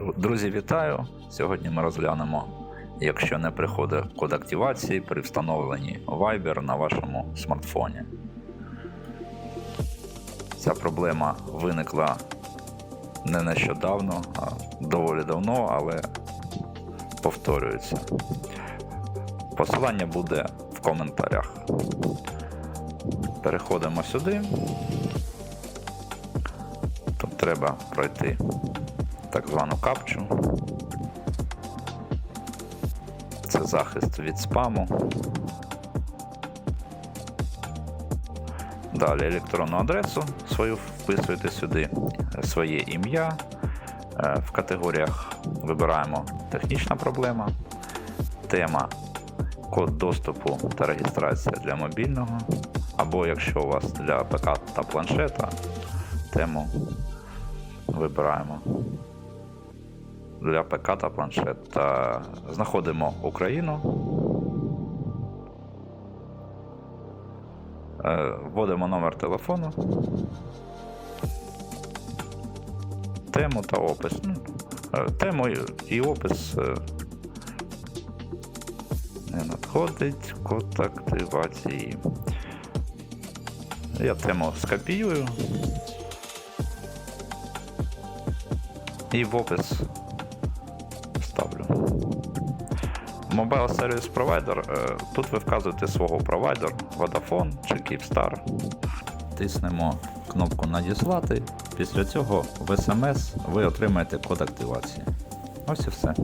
Друзі, вітаю! Сьогодні ми розглянемо, якщо не приходить код активації при встановленні Viber на вашому смартфоні. Ця проблема виникла не нещодавно, а доволі давно, але повторюється. Посилання буде в коментарях. Переходимо сюди. Тут треба пройти так звану капчу. Це захист від спаму. Далі електронну адресу свою вписуєте сюди, своє ім'я. Е, В категоріях вибираємо технічна проблема, тема, код доступу та реєстрація для мобільного. Або якщо у вас для ПК та планшета, тему вибираємо для ПК та планшет. Знаходимо Україну. Е, Вводимо номер телефону. Тему та опис. Ну, е, Тему і- і опис е, не надходить код активації. Я тему скопіюю. І в опис Mobile Service Provider. е, Тут ви вказуєте свого провайдер, Vodafone чи Kyivstar. Тиснемо кнопку Надіслати. Після цього в SMS ви отримаєте код активації. Ось і все.